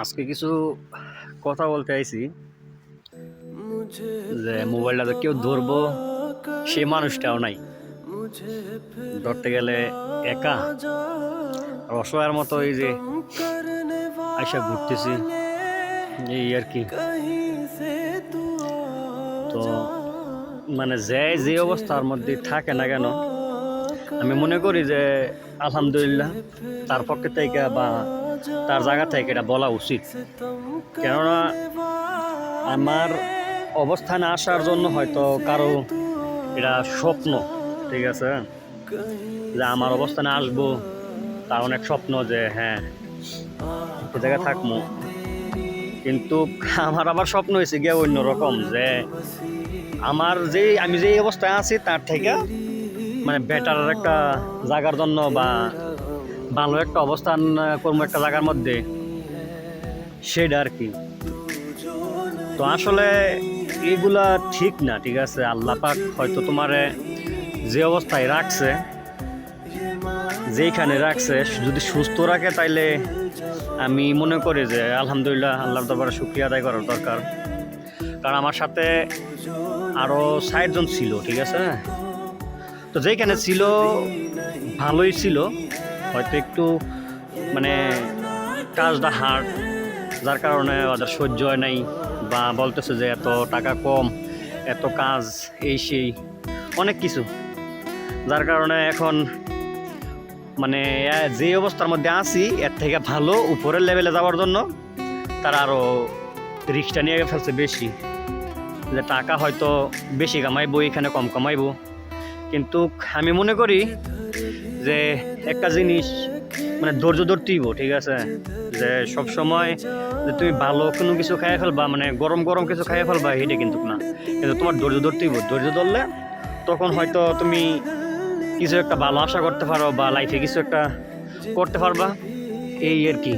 আজকে কিছু কথা বলতে আইছি, যে মোবাইলটা তো কেউ ধরবো, সে মানুষটাও নাই। ধরতে গেলে একা। অসহায়ের মতো এই যে আইসা ঘুরতেছি, এই আর কি। তো মানে যে যে অবস্থার মধ্যে থাকে না কেন, আমি মনে করি যে আলহামদুলিল্লাহ, তার পক্ষে থেকে বা তার জায়গা থেকে এটা বলা উচিত। কেননা আমার অবস্থানে আসার জন্য হয়তো কারও এটা স্বপ্ন, ঠিক আছে? যে আমার অবস্থানে আসব, তার অনেক স্বপ্ন যে হ্যাঁ এ জায়গায় থাকব। কিন্তু আমার আবার স্বপ্ন হয়েছে গিয়ে অন্যরকম যে, আমার যে আমি যে অবস্থায় আছি, তার থেকে মানে বেটার একটা জায়গার জন্য বা ভালো একটা অবস্থান করব একটা জায়গার মধ্যে, সেটা আর কি। তো আসলে এগুলা ঠিক না, ঠিক আছে? আল্লাহ পাক হয়তো তোমারে যে অবস্থায় রাখছে, যেইখানে রাখছে, যদি সুস্থ রাখে তাইলে আমি মনে করি যে আলহামদুলিল্লাহ আল্লাহর দরবারে শুক্রিয়া আদায় করার দরকার। কারণ আমার সাথে আরও ষাটজন ছিল, ঠিক আছে? তো যেখানে ছিল, ভালোই ছিল। হয়তো একটু মানে কাজটা হার্ট যার কারণে ওদের সহ্য হয় নাই বা বলতেছে যে এত টাকা কম, এত কাজ, এই সেই, অনেক কিছু। যার কারণে এখন মানে যে অবস্থার মধ্যে আছি, এর থেকে ভালো উপরের লেভেলে যাওয়ার জন্য, তারা আরও রিক্সটা নিয়ে ফেলছে বেশি। যে টাকা হয়তো বেশি কামাইবো, এখানে কম কামাইবো। কিন্তু আমি মনে করি যে একটা জিনিস মানে ধৈর্য ধরতেইব, ঠিক আছে? যে সব সময় যে তুমি ভালো কোনো কিছু খাইয়ে ফেলবা মানে গরম গরম কিছু খাইয়ে ফেলবা, এটা কিন্তু না। কিন্তু তোমার ধৈর্য ধরতেইব। ধৈর্য ধরলে তখন হয়তো তুমি কিছু একটা ভালো আশা করতে পারো বা লাইফে কিছু একটা করতে পারবা। এই আর কি।